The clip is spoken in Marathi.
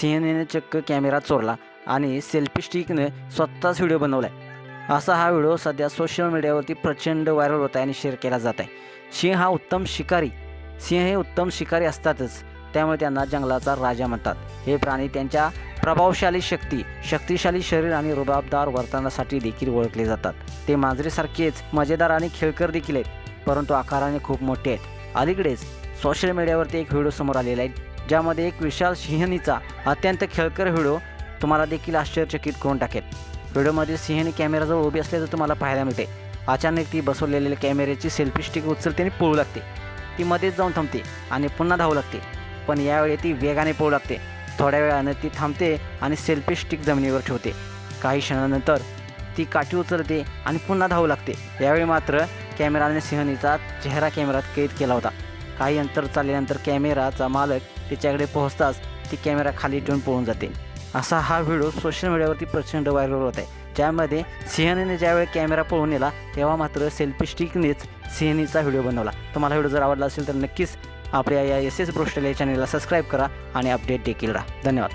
सिंहनेने चक्क कॅमेरा चोरला आणि सेल्फी स्टिकनं स्वतःच व्हिडिओ बनवला आहे असा हा व्हिडिओ सध्या सोशल मीडियावरती प्रचंड व्हायरल होत आहे आणि शेअर केला जात आहे. सिंह हा उत्तम शिकारी. सिंह हे उत्तम शिकारी असतातच त्यामुळे त्यांना जंगलाचा राजा म्हणतात. हे प्राणी त्यांच्या प्रभावशाली शक्ती शक्तिशाली शरीर आणि रुबाबदार वर्तनासाठी देखील ओळखले जातात. ते मांजरीसारखेच मजेदार आणि खेळकर देखील आहेत परंतु आकाराने खूप मोठे आहेत. अलीकडेच सोशल मीडियावरती एक व्हिडिओ समोर आलेला आहे. ज्यामध्ये एक विशाल सिंहनीचा अत्यंत खेळकर व्हिडिओ तुम्हाला देखील आश्चर्यचकित करून टाकेल. व्हिडिओमध्ये सिंहनी कॅमेराजवळ उभी असल्याचं तुम्हाला पाहायला मिळते अचानक ती बसवलेल्या कॅमेऱ्याची सेल्फी स्टिक उचलते आणि पळू लागते. ती मध्येच जाऊन थांबते आणि पुन्हा धावू लागते. पण यावेळी ती वेगाने पळू लागते. थोड्या वेळानं ती थांबते आणि सेल्फी स्टिक जमिनीवर ठेवते. काही क्षणानंतर ती काठी उचलते आणि पुन्हा धावू लागते. यावेळी मात्र कॅमेराने सिंहनीचा चेहरा कॅमेरात कैद केला होता. काही अंतर चालल्यानंतर कॅमेराचा मालक तिच्याकडे पोहोचताच ती कॅमेरा खाली ठेवून पळून जाते. असा हा व्हिडिओ सोशल मीडियावरती प्रचंड व्हायरल होत आहे. ज्यामध्ये सिंहनीने ज्यावेळी कॅमेरा पळून नेला तेव्हा मात्र सेल्फी स्टिकनेच सिंहनीचा व्हिडिओ बनवला. तुम्हाला व्हिडिओ जर आवडला असेल तर नक्कीच आपल्या या एस एस ब्रोस्टेल या चॅनलला सबस्क्राईब करा आणि अपडेट देखील राहा. धन्यवाद.